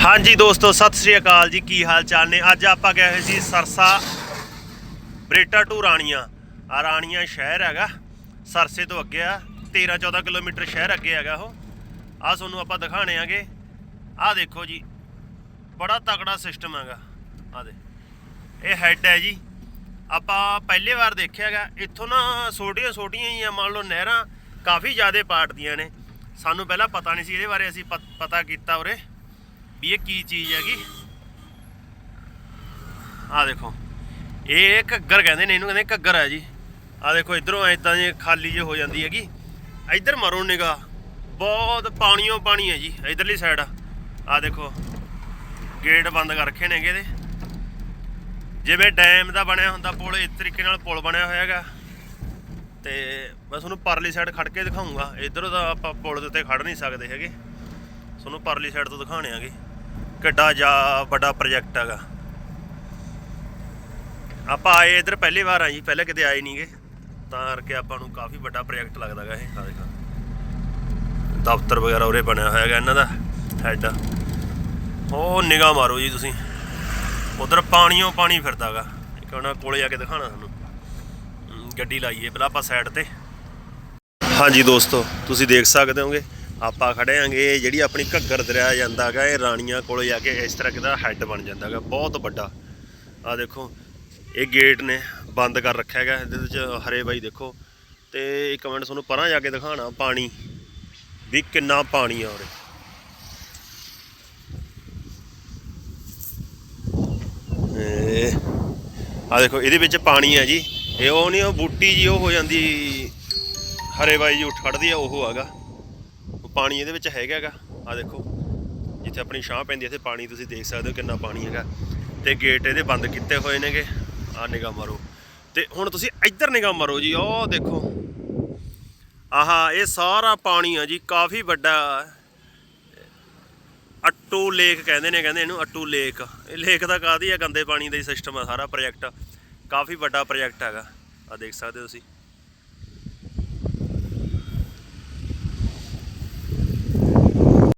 ਹਾਂਜੀ ਦੋਸਤੋ, ਸਤਿ ਸ੍ਰੀ ਅਕਾਲ ਜੀ। ਕੀ ਹਾਲ ਚਾਲ ਨੇ? ਅੱਜ ਆਪਾਂ ਗਏ ਹੋਏ ਸੀ ਸਰਸਾ ਬਰੇਟਾ ਟੂ ਰਾਣੀਆਂ। ਆ ਰਾਣੀਆਂ ਸ਼ਹਿਰ ਹੈਗਾ, ਸਰਸੇ ਤੋਂ ਅੱਗੇ ਆ। 13 14 ਕਿਲੋਮੀਟਰ ਸ਼ਹਿਰ ਅੱਗੇ ਹੈਗਾ ਉਹ। ਆ ਤੁਹਾਨੂੰ ਆਪਾਂ ਦਿਖਾਣੇ ਆਗੇ। ਆ ਦੇਖੋ ਜੀ, ਬੜਾ ਤਕੜਾ ਸਿਸਟਮ ਹੈਗਾ। ਆ ਦੇ ਇਹ ਹੈੱਡ ਹੈ ਜੀ। ਆਪਾਂ ਪਹਿਲੀ ਵਾਰ ਦੇਖਿਆਗਾ ਇੱਥੋਂ ਨਾ ਛੋਟੀਆਂ ਛੋਟੀਆਂ ਹੀ ਆ, ਮੰਨ ਲਓ ਨਹਿਰਾਂ ਕਾਫੀ ਜ਼ਿਆਦਾ ਪਾਟਦੀਆਂ ਨੇ। ਸਾਨੂੰ ਪਹਿਲਾਂ ਪਤਾ ਨਹੀਂ ਸੀ ਇਹਦੇ ਬਾਰੇ, ਅਸੀਂ ਪਤ- ਪਤਾ ਕੀਤਾ ਉਰੇ। ਵੀ ਇਹ ਕੀ ਚੀਜ਼ ਹੈਗੀ? ਆ ਦੇਖੋ। ਇਹ ਘੱਗਰ ਕਹਿੰਦੇ ਨੇ, ਇਹਨੂੰ ਕਹਿੰਦੇ ਘੱਗਰ ਹੈ ਜੀ। ਆ ਦੇਖੋ, ਇਧਰੋਂ ਐਦਾਂ ਜੇ ਖਾਲੀ ਜੇ ਹੋ ਜਾਂਦੀ ਹੈਗੀ। ਇਧਰ ਮਰੋ ਨਿਗਾ ਬਹੁਤ ਪਾਣੀਓ ਪਾਣੀ ਹੈ ਜੀ, ਇਧਰਲੀ ਸਾਈਡ ਆ। ਦੇਖੋ, ਗੇਟ ਬੰਦ ਕਰ ਰੱਖੇ ਨੇਗੇ ਇਹਦੇ। ਜਿਵੇਂ ਡੈਮ ਦਾ ਬਣਿਆ ਹੁੰਦਾ, ਪੁਲ, ਇਸ ਤਰੀਕੇ ਨਾਲ ਪੁਲ ਬਣਿਆ ਹੋਇਆ ਹੈਗਾ। ਤੇ ਮੈਂ ਤੁਹਾਨੂੰ ਪਰਲੀ ਸਾਈਡ ਖੜ ਕੇ ਦਿਖਾਉਂਗਾ ਇਧਰੋਂ ਤਾਂ ਆਪਾਂ ਪੁਲ ਦੇ ਉੱਤੇ ਖੜ ਨਹੀਂ ਸਕਦੇ ਹੈਗੇ। ਤੁਹਾਨੂੰ ਪਰਲੀ ਸਾਈਡ ਤੋਂ ਦਿਖਾਣੇ ਆਗੇ ਕਿੱਡਾ ਜਾ ਵੱਡਾ ਪ੍ਰੋਜੈਕਟ ਹੈਗਾ। ਆਪਾਂ ਆਏ ਇਧਰ ਪਹਿਲੀ ਵਾਰ ਆ ਜੀ, ਪਹਿਲੇ ਕਿਤੇ ਆਏ ਨਹੀਂਗੇ ਤਾਂ ਕਰਕੇ ਆਪਾਂ ਨੂੰ ਕਾਫੀ ਵੱਡਾ ਪ੍ਰੋਜੈਕਟ ਲੱਗਦਾਗਾ ਇਹ ਆ ਦੇਖੋ। ਦਫ਼ਤਰ ਵਗੈਰਾ ਉਰੇ ਬਣਿਆ ਹੋਇਆ ਹੈਗਾ ਇਹਨਾਂ ਦਾ ਹੈੱਡ ਉਹ ਨਿਗਾਹ ਮਾਰੋ ਜੀ ਤੁਸੀਂ। ਉਧਰ ਪਾਣੀਓ ਪਾਣੀ ਫਿਰਦਾਗਾ ਇੱਕ ਉਹਨਾਂ ਕੋਲੇ ਆ ਕੇ ਦਿਖਾਣਾ ਤੁਹਾਨੂੰ। ਗੱਡੀ ਲਾਈਏ, ਪਹਿਲਾਂ ਆਪਾਂ ਸਾਈਡ ਤੇ। ਹਾਂਜੀ ਦੋਸਤੋ, ਤੁਸੀਂ ਦੇਖ ਸਕਦੇ ਹੋਗੇ। ਆਪਾਂ ਖੜੇ ਆਂਗੇ ਜਿਹੜੀ ਆਪਣੀ ਘੱਗਰ ਦਰਿਆ ਜਾਂਦਾ ਹੈਗਾ, ਇਹ ਰਾਣੀਆਂ ਕੋਲ ਜਾ ਕੇ ਇਸ ਤਰ੍ਹਾਂ ਕਿਦਾ ਹੈੱਡ ਬਣ ਜਾਂਦਾ ਹੈਗਾ, ਬਹੁਤ ਵੱਡਾ। ਆ ਦੇਖੋ, ਇਹ ਗੇਟ ਨੇ ਬੰਦ ਕਰ ਰੱਖਿਆ ਹੈਗਾ, ਇਹਦੇ ਵਿੱਚ ਹਰੇ ਬਾਈ ਦੇਖੋ। ਤੇ ਇੱਕ ਮਿੰਟ ਤੁਹਾਨੂੰ ਪਰਾਂ ਜਾ ਕੇ ਦਿਖਾਣਾ ਪਾਣੀ ਵੀ ਕਿੰਨਾ ਪਾਣੀ ਆ ਉਰੇ। ਇਹ ਆ ਦੇਖੋ, ਇਹਦੇ ਵਿੱਚ ਪਾਣੀ ਹੈ ਜੀ। ਇਹ ਉਹ ਨਹੀਂ, ਉਹ ਬੂਟੀ ਜੀ, ਉਹ ਹੋ ਜਾਂਦੀ, ਹਰੇ ਬਾਈ ਜੀ ਉੱਠ ਖੜਦੀ ਆ, ਉਹ ਹੈਗਾ। ਪਾਣੀ ਇਹਦੇ ਵਿੱਚ ਹੈਗਾ ਹੈਗਾ। ਆ ਦੇਖੋ, ਜਿੱਥੇ ਆਪਣੀ ਛਾਂ ਪੈਂਦੀ ਹੈ ਇੱਥੇ ਪਾਣੀ ਤੁਸੀਂ ਦੇਖ ਸਕਦੇ ਹੋ ਕਿੰਨਾ ਪਾਣੀ ਹੈਗਾ। ਤੇ ਗੇਟ ਇਹਦੇ ਬੰਦ ਕੀਤੇ ਹੋਏ ਨੇਗੇ। ਆ ਨਿਗਾਹ ਮਾਰੋ। ਤੇ ਹੁਣ ਤੁਸੀਂ ਇੱਧਰ ਨਿਗਾਹ ਮਾਰੋ ਜੀ ਉਹ ਦੇਖੋ। ਆਹਾ, ਇਹ ਸਾਰਾ ਪਾਣੀ ਆ ਜੀ, ਕਾਫੀ ਵੱਡਾ। ਅੱਟੂ ਲੇਕ ਕਹਿੰਦੇ ਨੇ, ਕਹਿੰਦੇ ਇਹਨੂੰ ਅੱਟੂ ਲੇਕ। ਇਹ ਲੇਕ ਦਾ ਕਾਹਦੀ ਆ, ਗੰਦੇ ਪਾਣੀ ਦਾ ਹੀ ਸਿਸਟਮ ਆ, ਸਾਰਾ ਪ੍ਰੋਜੈਕਟ ਕਾਫੀ ਵੱਡਾ ਪ੍ਰੋਜੈਕਟ ਹੈਗਾ। ਆ ਦੇਖ ਸਕਦੇ ਹੋ ਤੁਸੀਂ।